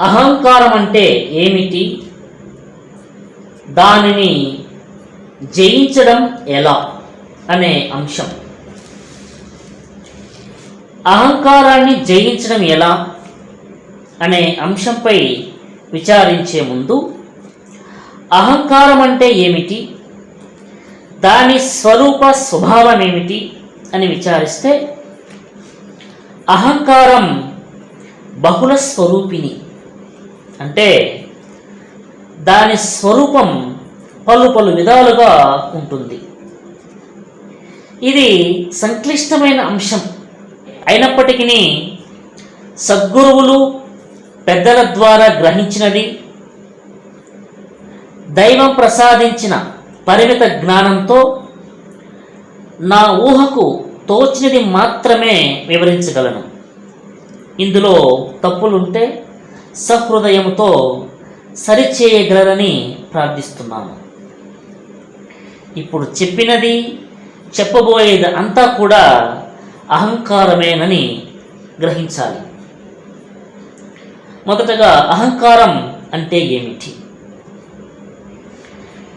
అహంకారం అంటే ఏమిటి? దానిని జయించడం ఎలా? అనే అంశం. అహంకారాన్ని జయించడం ఎలా? అనే అంశంపై విచారించే ముందు అహంకారం అంటే ఏమిటి? దాని స్వరూప స్వభావం ఏమిటి? అని విచారిస్తే అహంకారం బహుళ స్వరూపిణి. అంటే దాని స్వరూపం పలు పలు విధాలుగా ఉంటుంది. ఇది సంక్లిష్టమైన అంశం. అయినప్పటికీ సద్గురువులు పెద్దల ద్వారా గ్రహించినది దైవం ప్రసాదించిన పరిమిత జ్ఞానంతో నా ఊహకు తోచినది మాత్రమే వివరించగలను. ఇందులో తప్పులుంటే సహృదయంతో సరిచేయగలరని ప్రార్థిస్తున్నాను ఇప్పుడు చెప్పినది చెప్పబోయేది అంతా కూడా అహంకారమేనని గ్రహించాలి. మొదటగా అహంకారం అంటే ఏమిటి?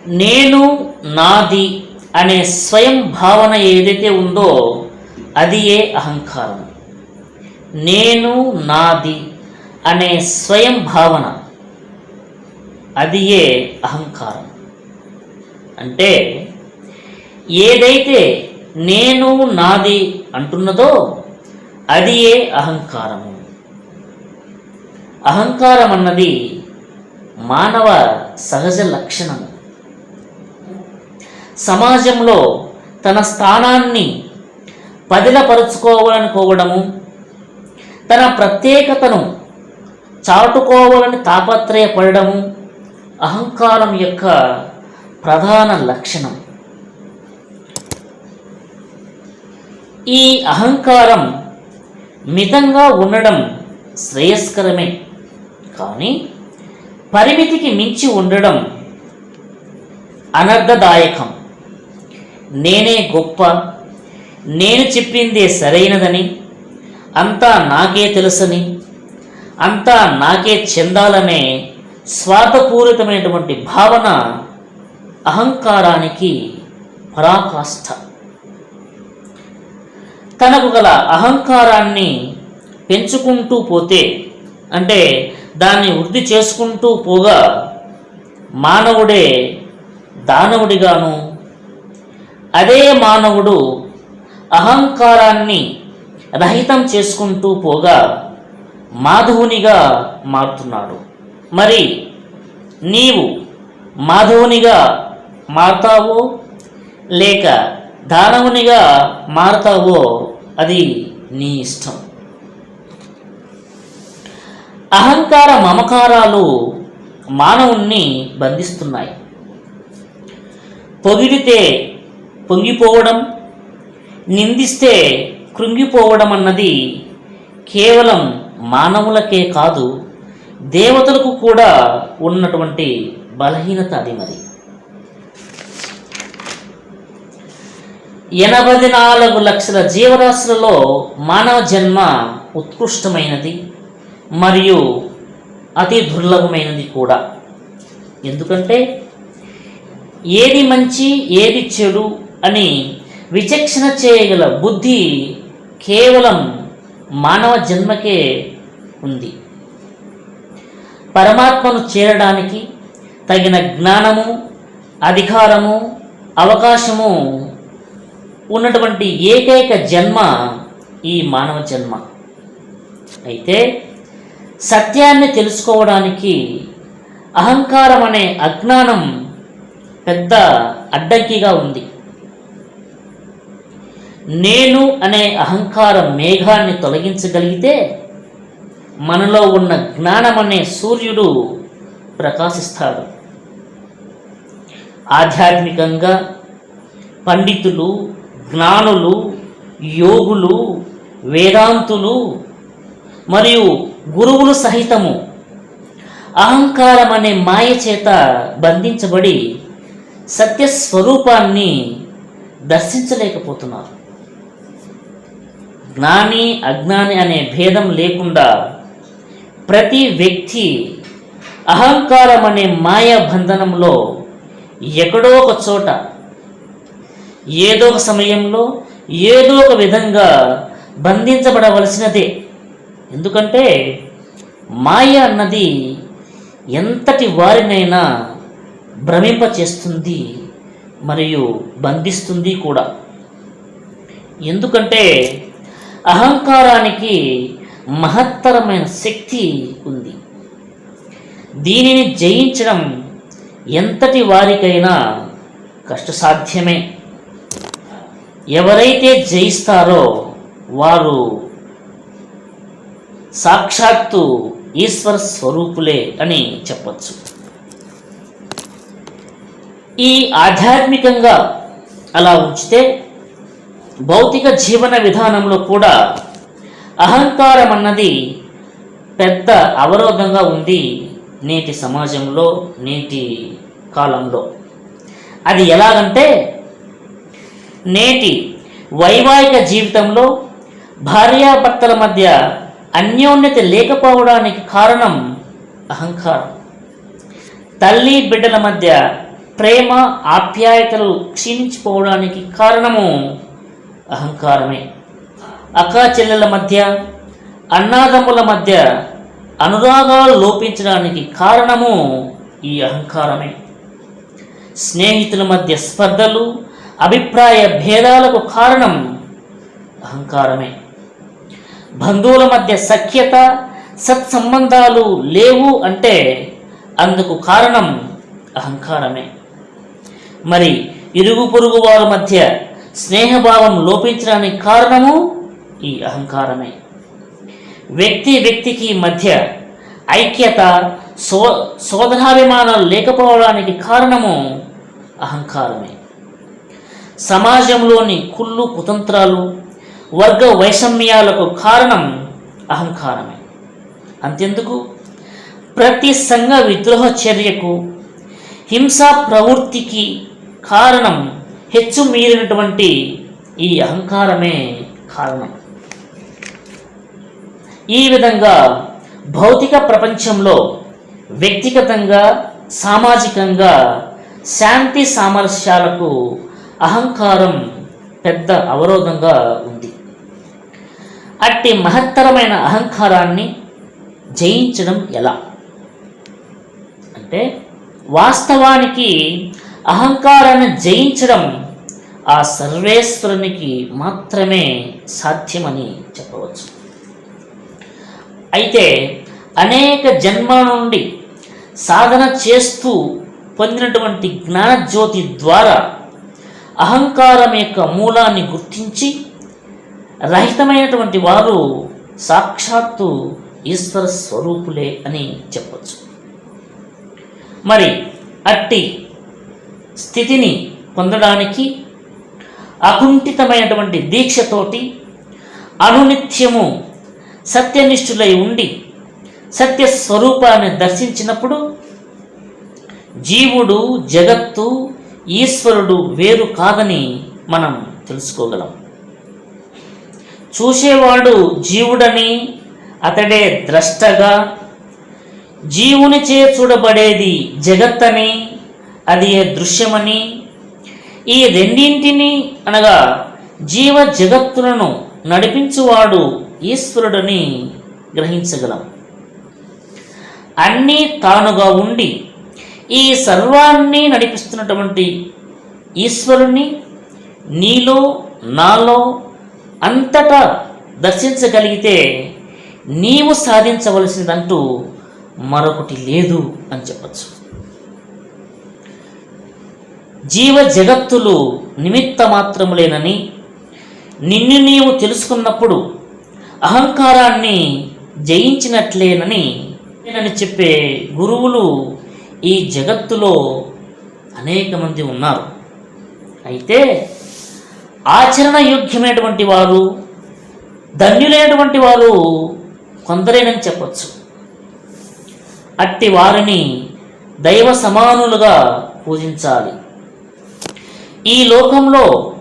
నేను నాది అనే స్వయం భావన ఏదైతే ఉందో అది ఏ అహంకారం. నేను నాది అనే స్వయం భావన. అది ఏ అహంకారం? అంటే ఏదైతే నేను నాది అంటున్నదో అది ఏ అహంకారము? అహంకారం అన్నది మానవ సహజ లక్షణము. సమాజంలో తన స్థానాన్ని పదిలపరుచుకోవాలనుకోవడము తన ప్రత్యేకతను చాటుకోవాలని తాపత్రయపడము అహంకారం యొక్క ప్రధాన లక్షణం. ఈ అహంకారం మితంగా ఉండడం శ్రేయస్కరమే. కానీ పరిమితికి మించి ఉండడం అనర్థదాయకం నేనే గొప్ప నేను చెప్పిందే సరైనదని అంతా నాకే తెలుసని అంతా నాకే చెందాలనే స్వార్థపూరితమైనటువంటి భావన అహంకారానికి పరాకాష్ఠ తనకు గల అహంకారాన్ని పెంచుకుంటూ పోతే అంటే దాన్ని వృద్ధి చేసుకుంటూ పోగా మానవుడే దానవుడిగాను. అదే మానవుడు అహంకారాన్ని రహితం చేసుకుంటూ పోగా మాధవునిగా మారుతున్నాడు. మరి నీవు మాధవునిగా మారుతావో లేక దానవునిగా మారుతావో అది నీ ఇష్టం. అహంకార మమకారాలు మానవుణ్ణి బంధిస్తున్నాయి. పొగిడితే పొంగిపోవడం నిందిస్తే కృంగిపోవడం అన్నది కేవలం మానవులకే కాదు దేవతలకు కూడా ఉన్నటువంటి బలహీనత అది మరి. ఎనభై నాలుగు లక్షల జీవరాశులలో మానవ జన్మ ఉత్కృష్టమైనది మరియు అతి దుర్లభమైనది కూడా. ఎందుకంటే ఏది మంచి ఏది చెడు అని విచక్షణ చేయగల బుద్ధి కేవలం మానవ జన్మకే ఉంది. పరమాత్మను చేరడానికి తగిన జ్ఞానము అధికారము అవకాశము ఉన్నటువంటి ఏకైక జన్మ ఈ మానవ జన్మ. అయితే సత్యాన్ని తెలుసుకోవడానికి అహంకారం అనే అజ్ఞానం పెద్ద అడ్డంకిగా ఉంది. నేను అనే అహంకార మేఘాన్ని తొలగించగలిగితే మనలో ఉన్న జ్ఞానం అనే సూర్యుడు ప్రకాశిస్తాడు. ఆధ్యాత్మికంగా పండితులు జ్ఞానులు యోగులు వేదాంతులు మరియు గురువులు సహితము అహంకారం అనే మాయ చేత బంధించబడి సత్యస్వరూపాన్ని దర్శించలేకపోతున్నారు. జ్ఞాని అజ్ఞాని అనే భేదం లేకుండా ప్రతి వ్యక్తి అహంకారం అనే మాయా బంధనంలో ఎక్కడో ఒక చోట ఏదో ఒక సమయంలో ఏదో ఒక విధంగా బంధించబడవలసినదే. ఎందుకంటే మాయ అన్నది ఎంతటి వారినైనా భ్రమింపచేస్తుంది మరియు బంధిస్తుంది కూడా. ఎందుకంటే అహంకారానికి మహత్తరమైన శక్తి ఉంది. దీనిని జయించడం ఎంతటి వారికైనా కష్టసాధ్యమే. ఎవరైతే జయిస్తారో వారు సాక్షాత్తు ఈశ్వర స్వరూపులే అని చెప్పచ్చు. ఈ ఆధ్యాత్మికంగా అలా ఉంచితే భౌతిక జీవన విధానంలో కూడా అహంకారం అన్నది పెద్ద అవరోధంగా ఉంది నేటి సమాజంలో నేటి కాలంలో. అది ఎలాగంటే నేటి వైవాహిక జీవితంలో భార్యాభర్తల మధ్య అన్యోన్యత లేకపోవడానికి కారణం అహంకారం. తల్లి బిడ్డల మధ్య ప్రేమ ఆప్యాయతలు క్షీణించిపోవడానికి కారణము అహంకారమే. అక్కా చెల్లెల మధ్య అన్నాదమ్ముల మధ్య అనురాగాలు లోపించడానికి కారణము ఈ అహంకారమే. స్నేహితుల మధ్య స్పర్ధలు అభిప్రాయ భేదాలకు కారణం అహంకారమే. బంధువుల మధ్య సఖ్యత సత్సంబంధాలు లేవు అంటే అందుకు కారణం అహంకారమే. మరి ఇరుగు పొరుగు వారి మధ్య స్నేహభావం లోపించడానికి కారణము ఈ అహంకారమే. వ్యక్తి వ్యక్తికి మధ్య ఐక్యత సో శోధనాభిమానాలు లేకపోవడానికి కారణము అహంకారమే. సమాజంలోని కుళ్ళు కుతంత్రాలు వర్గ వైషమ్యాలకు కారణం అహంకారమే. అంతెందుకు? ప్రతి సంఘ విద్రోహ చర్యకు హింసా ప్రవృత్తికి కారణం హెచ్చు మీరినటువంటి ఈ అహంకారమే కారణం. ఈ విధంగా భౌతిక ప్రపంచంలో వ్యక్తిగతంగా సామాజికంగా శాంతి సామరస్యాలకు అహంకారం పెద్ద అవరోధంగా ఉంది. అట్టి మహత్తరమైన అహంకారాన్ని జయించడం ఎలా? అంటే వాస్తవానికి అహంకారాన్ని జయించడం ఆ సర్వేశ్వరునికి మాత్రమే సాధ్యమని చెప్పవచ్చు. అయితే అనేక జన్మల నుండి సాధన చేస్తూ పొందినటువంటి జ్ఞానజ్యోతి ద్వారా అహంకారం యొక్క మూలాన్ని గుర్తించి రహితమైనటువంటి వారు సాక్షాత్తు ఈశ్వర స్వరూపులే అని చెప్పచ్చు. మరి అట్టి స్థితిని పొందడానికి అకుంఠితమైనటువంటి దీక్షతోటి అనునిత్యము సత్యనిష్ఠులై ఉండి సత్య స్వరూపాన్ని దర్శించినప్పుడు జీవుడు జగత్తు ఈశ్వరుడు వేరు కాదని మనం తెలుసుకోగలం. చూసేవాడు జీవుడని అతడే ద్రష్టగా జీవునిచే చూడబడేది జగత్తని అది దృశ్యమని ఈ రెండింటిని అనగా జీవ జగత్తులను నడిపించువాడు ఈశ్వరుడని గ్రహించగలం. అన్నీ తానుగా ఉండి ఈ సర్వాన్ని నడిపిస్తున్నటువంటి ఈశ్వరుణ్ణి నీలో నాలో అంతటా దర్శించగలిగితే నీవు సాధించవలసిందంటూ మరొకటి లేదు అని చెప్పచ్చు. జీవ జగత్తులు నిమిత్త మాత్రములేనని నిన్ను నీవు తెలుసుకున్నప్పుడు అహంకారాన్ని జయించినట్లేనని నేనని చెప్పే గురువులు ఈ జగత్తులో అనేక మంది ఉన్నారు. అయితే ఆచరణ యోగ్యమైనటువంటి వారు ధన్యులైనటువంటి వారు కొందరేనని చెప్పచ్చు. అట్టి వారిని దైవ సమానులుగా పూజించాలి. ఈ లోకంలో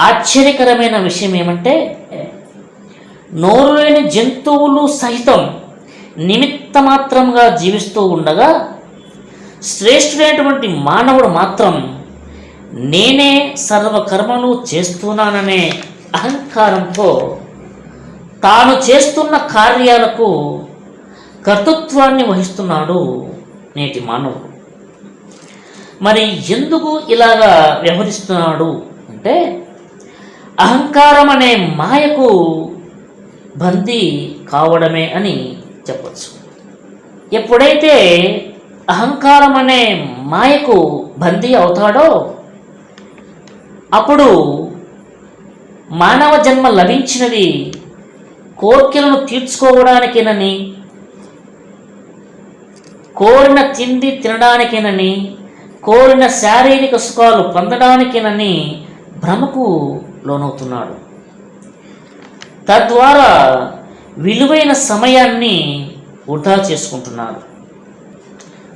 ఆశ్చర్యకరమైన విషయం ఏమంటే నోరు లేని జంతువులు సహితం నిమిత్త మాత్రంగా జీవిస్తూ ఉండగా శ్రేష్ఠుడైనటువంటి మానవుడు మాత్రం నేనే సర్వకర్మలు చేస్తున్నాననే అహంకారంతో తాను చేస్తున్న కార్యాలకు కర్తృత్వాన్ని వహిస్తున్నాడు నేటి మానవుడు. మరి ఎందుకు ఇలాగా వ్యవహరిస్తున్నాడు అంటే అహంకారం అనే మాయకు బందీ కావడమే అని చెప్పచ్చు. ఎప్పుడైతే అహంకారం అనే మాయకు బందీ అవుతాడో అప్పుడు మానవ జన్మ లభించినది కోర్కెలను తీర్చుకోవడానికేనని కోరిన తిండి తినడానికేనని కోరిన శారీరక సుఖాలు పొందడానికేనని భ్రమకు లోనవుతున్నాడు. తద్వారా విలువైన సమయాన్ని వృధా చేసుకుంటున్నారు.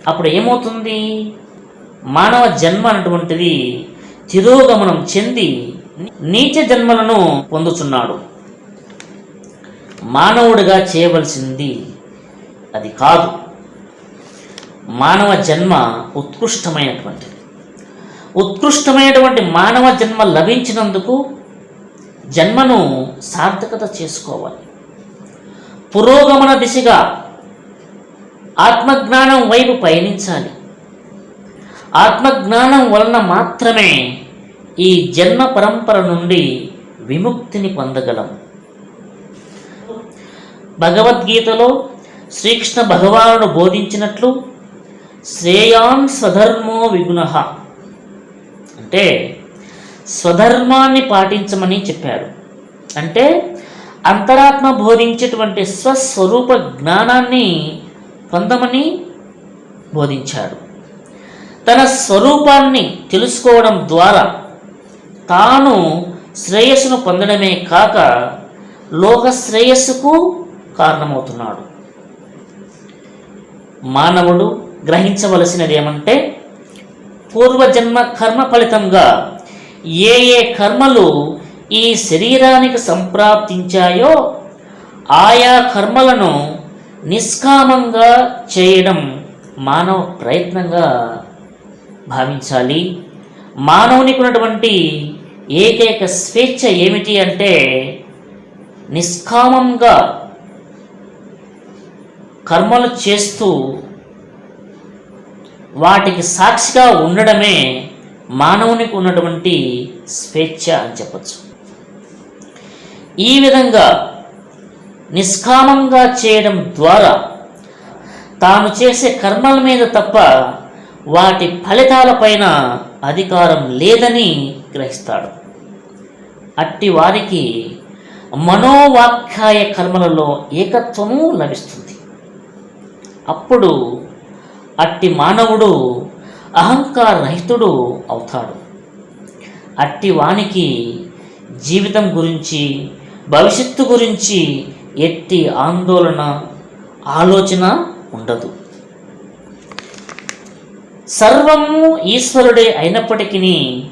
అప్పుడు ఏమవుతుంది? మానవ జన్మ అన్నటువంటిది తిరోగమనం చెంది నీచ జన్మలను పొందుతున్నాడు మానవుడిగా చేయవలసింది అది కాదు. మానవ జన్మ ఉత్కృష్టమైనటువంటిది. ఉత్కృష్టమైనటువంటి మానవ జన్మ లభించినందుకు జన్మను సార్థకత చేసుకోవాలి. పురోగమన దిశగా ఆత్మజ్ఞానం వైపు పయనించాలి. ఆత్మజ్ఞానం వలన మాత్రమే ఈ జన్మ పరంపర నుండి విముక్తిని పొందగలం. భగవద్గీతలో శ్రీకృష్ణ భగవానుడు బోధించినట్లు శ్రేయాన్ స్వధర్మో విగుణ. అంటే స్వధర్మాన్ని పాటించమని చెప్పారు. అంటే అంతరాత్మ బోధించేటువంటి స్వస్వరూప జ్ఞానాన్ని పొందమని బోధించాడు. తన స్వరూపాన్ని తెలుసుకోవడం ద్వారా తాను శ్రేయస్సును పొందడమే కాక లోక శ్రేయస్సుకు కారణమవుతున్నాడు. మానవుడు గ్రహించవలసినది ఏమంటే పూర్వజన్మ కర్మ ఫలితంగా ఏ ఏ కర్మలు ఈ శరీరానికి సంప్రాప్తించాయో ఆయా కర్మలను నిష్కామంగా చేయడం మానవ ప్రయత్నంగా భావించాలి. మానవునికి ఉన్నటువంటి ఏకైక స్వేచ్ఛ ఏమిటి అంటే నిష్కామంగా కర్మలు చేస్తూ వాటికి సాక్షిగా ఉండడమే మానవునికి ఉన్నటువంటి స్వేచ్ఛ అని చెప్పచ్చు. ఈ విధంగా నిష్కామంగా చేయడం ద్వారా తాను చేసే కర్మల మీద తప్ప వాటి ఫలితాలపైన అధికారం లేదని గ్రహిస్తాడు. అట్టి వారికి మనోవాఖ్యాయ కర్మలలో ఏకత్వము లభిస్తుంది. అప్పుడు అట్టి మానవుడు అహంకార రహితుడు అవుతాడు. అట్టి వానికి జీవితం గురించి భవిష్యత్తు గురించి ఎట్టి ఆందోళన ఆలోచన ఉండదు. సర్వము ఈశ్వరుడే అయినప్పటికీ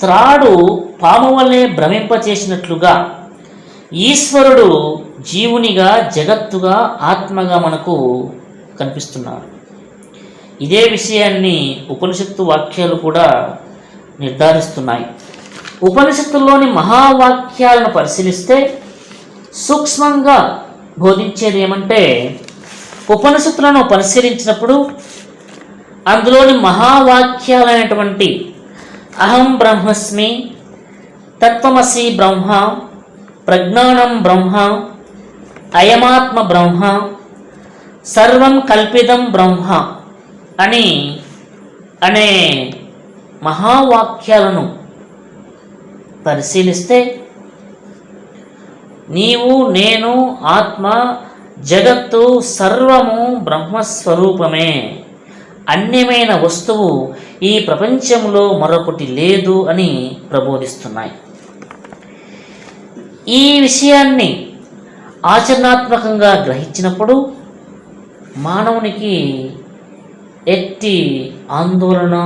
త్రాడు పాము వలె భ్రమింపచేసినట్లుగా ఈశ్వరుడు జీవునిగా జగత్తుగా ఆత్మగా మనకు కనిపిస్తున్నాడు. ఇదే విషయాన్ని ఉపనిషత్తు వాక్యాలు కూడా నిర్ధారిస్తున్నాయి. ఉపనిషత్తుల్లోని మహావాక్యాలను పరిశీలిస్తే సూక్ష్మంగా బోధించేది ఏమంటే ఉపనిషత్తులను పరిశీలించినప్పుడు అందులోని మహావాక్యాలైనటువంటి అహం బ్రహ్మస్మి తత్వమసి బ్రహ్మ ప్రజ్ఞానం బ్రహ్మ అయమాత్మ బ్రహ్మ సర్వం కల్పితం బ్రహ్మ అని అనే మహావాక్యాలను పరిశీలిస్తే నీవు నేను ఆత్మ జగత్తు సర్వము బ్రహ్మస్వరూపమే. అన్యమైన వస్తువు ఈ ప్రపంచంలో మరొకటి లేదు అని ప్రబోధిస్తున్నాయి. ఈ విషయాన్ని ఆచరణాత్మకంగా గ్రహించినప్పుడు మానవునికి ఎట్టి ఆందోళన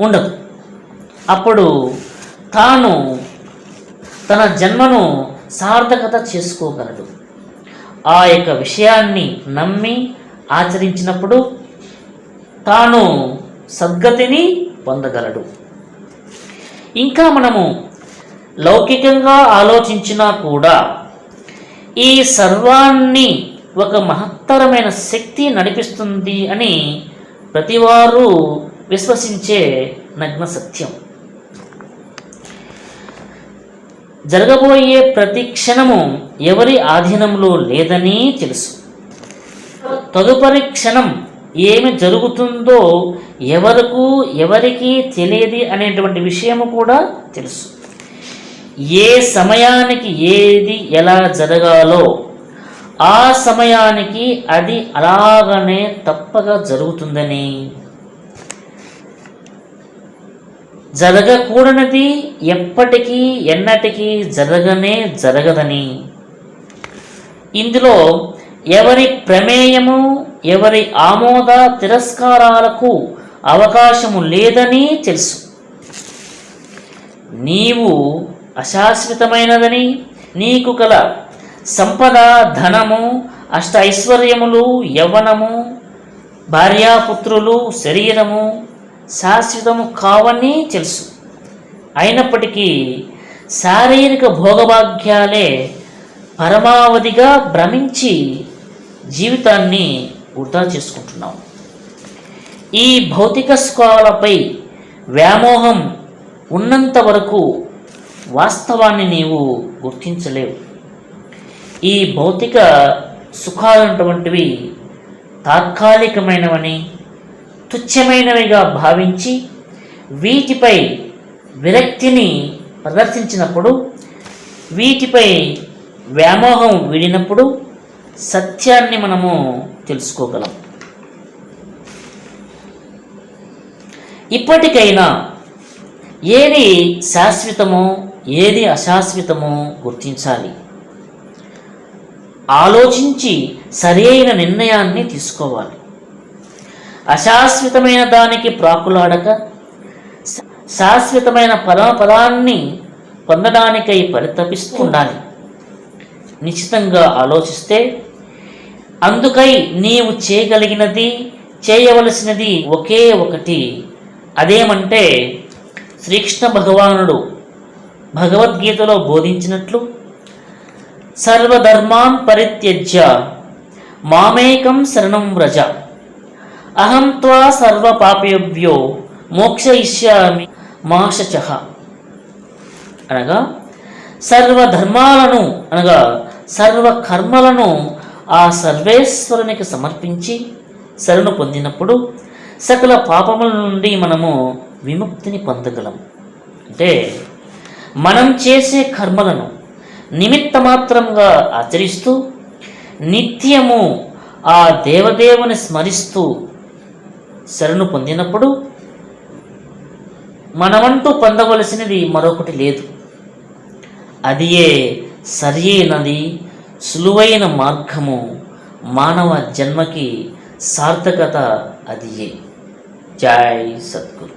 ఉండదు. అప్పుడు తాను తన జన్మను సార్థకత చేసుకోగలడు. ఆ యొక్క విషయాన్ని నమ్మి ఆచరించినప్పుడు తాను సద్గతిని పొందగలడు. ఇంకా మనము లౌకికంగా ఆలోచించినా కూడా ఈ సర్వాన్ని ఒక మహత్తరమైన శక్తి నడిపిస్తుంది అని ప్రతివారు విశ్వసించే నగ్న సత్యం. జరగబోయే ప్రతి క్షణము ఎవరి ఆధీనంలో లేదని తెలుసు. తదుపరి క్షణం ఏమి జరుగుతుందో ఎవరకు ఎవరికి తెలియదు అనేటువంటి విషయము కూడా తెలుసు. ఏ సమయానికి ఏది ఎలా జరగాలో ఆ సమయానికి అది అలాగనే తప్పక జరుగుతుందని. జరగకూడనిది ఎప్పటికీ ఎన్నటికీ జరగనే జరగదని. ఇందులో ఎవరి ప్రమేయము ఎవరి ఆమోద తిరస్కారాలకు అవకాశము లేదని తెలుసు. నీవు అశాశ్వతమైనదని నీకు కల సంపద ధనము అష్ట ఐశ్వర్యములు యవ్వనము భార్యాపుత్రులు శరీరము శాశ్వతము కావని తెలుసు. అయినప్పటికీ శారీరక భోగభాగ్యాలే పరమావధిగా భ్రమించి జీవితాన్ని వృధా చేసుకుంటున్నాం ఈ భౌతిక స్కోలపై వ్యామోహం ఉన్నంత వరకు వాస్తవాన్ని నీవు గుర్తించలేవు. ఈ భౌతిక సుఖాలటువంటివి తాత్కాలికమైనవని తుచ్చమైనవిగా భావించి వీటిపై విరక్తిని ప్రదర్శించినప్పుడు వీటిపై వ్యామోహం వీడినప్పుడు సత్యాన్ని మనము తెలుసుకోగలం. ఇప్పటికైనా ఏది శాశ్వతమో ఏది అశాశ్వతమో గుర్తించాలి. ఆలోచించి సరైన నిర్ణయాన్ని తీసుకోవాలి. అశాశ్వతమైన దానికి ప్రాకులాడక శాశ్వతమైన పరమపదాన్ని పొందడానికై పరితపిస్తూ ఉండాలి. నిశ్చితంగా ఆలోచిస్తే అందుకై నీవు చేయగలిగినది చేయవలసినది ఒకే ఒకటి. అదేమంటే శ్రీకృష్ణ భగవానుడు భగవద్గీతలో బోధించినట్లు సర్వధర్మాన్ పరిత్యజ్య మామేకం శరణం వ్రజ. అహం త్వా సర్వ పాపేభ్యో మోక్షయిష్యామి మాషచ అనగా సర్వధర్మాలను అనగా సర్వ కర్మలను ఆ సర్వేశ్వరునికి సమర్పించి శరణు పొందినప్పుడు సకల పాపముల నుండి మనము విముక్తిని పొందగలం. అంటే మనం చేసే కర్మలను నిమిత్త మాత్రంగా ఆచరిస్తూ నిత్యము ఆ దేవదేవుని స్మరిస్తూ శరణు పొందినప్పుడు మనమంటూ పొందవలసినది మరొకటి లేదు. అదియే సరియైనది సులువైన మార్గము మానవ జన్మకి సార్థకత అదియే. జై సద్గురు.